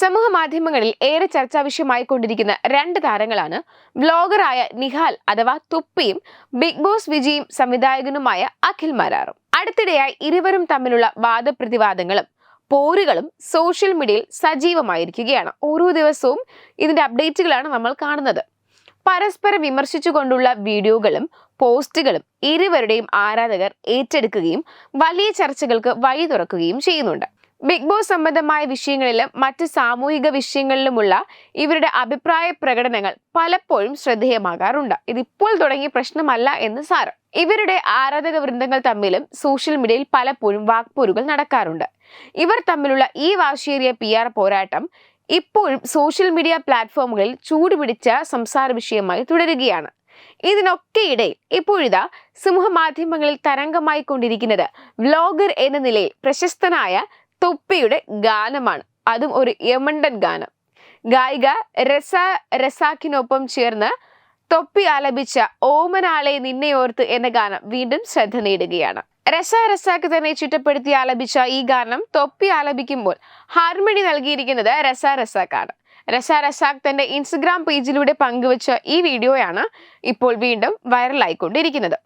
സമൂഹ മാധ്യമങ്ങളിൽ ഏറെ ചർച്ചാ വിഷയമായി കൊണ്ടിരിക്കുന്ന രണ്ട് താരങ്ങളാണ് വ്ലോഗറായ നിഹാൽ അഥവാ തുപ്പിയും ബിഗ് ബോസ് വിജയും സംവിധായകനുമായ അഖിൽ മരാറും. അടുത്തിടെയായി ഇരുവരും തമ്മിലുള്ള വാദപ്രതിവാദങ്ങളും പോരുകളും സോഷ്യൽ മീഡിയയിൽ സജീവമായിരിക്കുകയാണ്. ഓരോ ദിവസവും ഇതിന്റെ അപ്ഡേറ്റുകളാണ് നമ്മൾ കാണുന്നത്. പരസ്പരം വിമർശിച്ചുകൊണ്ടുള്ള വീഡിയോകളും പോസ്റ്റുകളും ഇരുവരുടെയും ആരാധകർ ഏറ്റെടുക്കുകയും വലിയ ചർച്ചകൾക്ക് വഴി തുറക്കുകയും ചെയ്യുന്നുണ്ട്. ബിഗ് ബോസ് സംബന്ധമായ വിഷയങ്ങളിലും മറ്റ് സാമൂഹിക വിഷയങ്ങളിലുമുള്ള ഇവരുടെ അഭിപ്രായ പ്രകടനങ്ങൾ പലപ്പോഴും ശ്രദ്ധേയമാകാറുണ്ട്. ഇതിപ്പോൾ തുടങ്ങിയ പ്രശ്നമല്ല എന്ന് സാരം. ഇവരുടെ ആരാധക വൃന്ദങ്ങൾ തമ്മിലും സോഷ്യൽ മീഡിയയിൽ പലപ്പോഴും വാക്പോരുകൾ നടക്കാറുണ്ട്. ഇവർ തമ്മിലുള്ള ഈ വാശിയേറിയ പി ആർ പോരാട്ടം ഇപ്പോഴും സോഷ്യൽ മീഡിയ പ്ലാറ്റ്ഫോമുകളിൽ ചൂടുപിടിച്ച സംസാര വിഷയമായി തുടരുകയാണ്. ഇതിനൊക്കെ ഇടയിൽ ഇപ്പോഴിതാ സമൂഹ മാധ്യമങ്ങളിൽ തരംഗമായി കൊണ്ടിരിക്കുന്നത് വ്ലോഗർ എന്ന നിലയിൽ പ്രശസ്തനായ തൊപ്പിയുടെ ഗാനമാണ്. അതും ഒരു യമണ്ടൻ ഗാനം. ഗായിക രസ രസാക്കിനൊപ്പം ചേർന്ന് തൊപ്പി ആലപിച്ച ഓമനാളെ നിന്നെ ഓർത്ത് എന്ന ഗാനം വീണ്ടും ശ്രദ്ധ നേടുകയാണ്. രസ രസാക്ക് തന്നെ ചുറ്റപ്പെടുത്തി ആലപിച്ച ഈ ഗാനം തൊപ്പി ആലപിക്കുമ്പോൾ ഹാർമണി നൽകിയിരിക്കുന്നത് രസ രസാക്കാണ് രസ രസാക്ക് തന്റെ ഇൻസ്റ്റഗ്രാം പേജിലൂടെ പങ്കുവച്ച ഈ വീഡിയോയാണ് ഇപ്പോൾ വീണ്ടും വൈറലായിക്കൊണ്ടിരിക്കുന്നത്.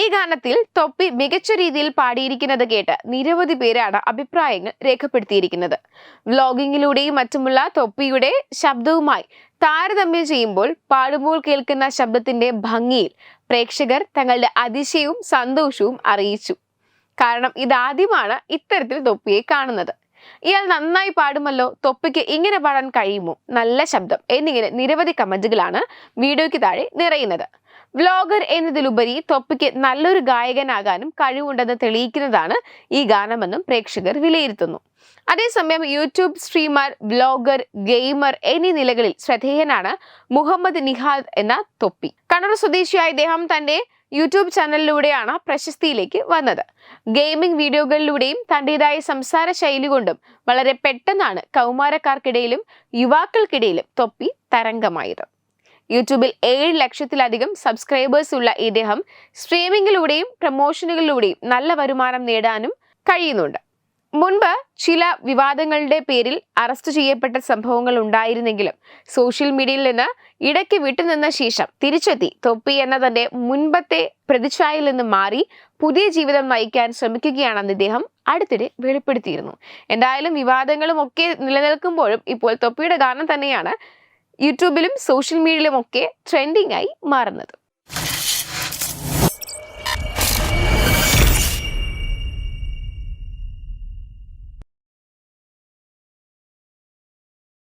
ഈ ഗാനത്തിൽ തൊപ്പി മികച്ച രീതിയിൽ പാടിയിരിക്കുന്നത് കേട്ട് നിരവധി പേരാണ് അഭിപ്രായങ്ങൾ രേഖപ്പെടുത്തിയിരിക്കുന്നത്. വ്ലോഗിങ്ങിലൂടെയും മറ്റുമുള്ള തൊപ്പിയുടെ ശബ്ദവുമായി താരതമ്യം ചെയ്യുമ്പോൾ പാടുമ്പോൾ കേൾക്കുന്ന ശബ്ദത്തിന്റെ ഭംഗിയിൽ പ്രേക്ഷകർ തങ്ങളുടെ അതിശയവും സന്തോഷവും അറിയിച്ചു. കാരണം ഇതാദ്യമാണ് ഇത്തരത്തിൽ തൊപ്പിയെ കാണുന്നത്. ഇയാൾ നന്നായി പാടുമല്ലോ തൊപ്പിക്ക് ഇങ്ങനെ പാടാൻ കഴിയുമോ? നല്ല ശബ്ദം എന്നിങ്ങനെ നിരവധി കമന്റുകളാണ് വീഡിയോയ്ക്ക് താഴെ നിറയുന്നത്. വ്ലോഗർ എന്നതിലുപരി തൊപ്പിക്ക് നല്ലൊരു ഗായകനാകാനും കഴിവുണ്ടെന്ന് തെളിയിക്കുന്നതാണ് ഈ ഗാനമെന്നും പ്രേക്ഷകർ വിലയിരുത്തുന്നു. അതേസമയം യൂട്യൂബ് സ്ട്രീമർ വ്ലോഗർ ഗെയിമർ എന്നീ നിലകളിൽ ശ്രദ്ധേയനാണ് മുഹമ്മദ് നിഹാദ് എന്ന തൊപ്പി. കണ്ണൂർ സ്വദേശിയായ ഇദ്ദേഹം തന്റെ യൂട്യൂബ് ചാനലിലൂടെയാണ് പ്രശസ്തിയിലേക്ക് വന്നത്. ഗെയിമിംഗ് വീഡിയോകളിലൂടെയും തന്റെതായ സംസാര ശൈലി കൊണ്ടും വളരെ പെട്ടെന്നാണ് കൗമാരക്കാർക്കിടയിലും യുവാക്കൾക്കിടയിലും തൊപ്പി തരംഗമായത്. യൂട്യൂബിൽ ഏഴ് ലക്ഷത്തിലധികം സബ്സ്ക്രൈബേഴ്സ് ഉള്ള ഇദ്ദേഹം സ്ട്രീമിങ്ങിലൂടെയും പ്രമോഷനുകളിലൂടെയും നല്ല വരുമാനം നേടാനും കഴിയുന്നുണ്ട്. മുൻപ് ചില വിവാദങ്ങളുടെ പേരിൽ അറസ്റ്റ് ചെയ്യപ്പെട്ട സംഭവങ്ങൾ ഉണ്ടായിരുന്നെങ്കിലും സോഷ്യൽ മീഡിയയിൽ നിന്ന് ഇടയ്ക്ക് വിട്ടുനിന്ന ശേഷം തിരിച്ചെത്തി. തൊപ്പി എന്ന തന്റെ മുൻപത്തെ പ്രതിച്ഛായയിൽ നിന്ന് മാറി പുതിയ ജീവിതം നയിക്കാൻ ശ്രമിക്കുകയാണെന്ന് ഇദ്ദേഹം അടുത്തിടെ വെളിപ്പെടുത്തിയിരുന്നു. എന്തായാലും വിവാദങ്ങളും ഒക്കെ നിലനിൽക്കുമ്പോഴും ഇപ്പോൾ തൊപ്പിയുടെ ഗാനം തന്നെയാണ് യൂട്യൂബിലും സോഷ്യൽ മീഡിയയിലും ഒക്കെ ട്രെൻഡിംഗ് ആയി മാറുന്നത്.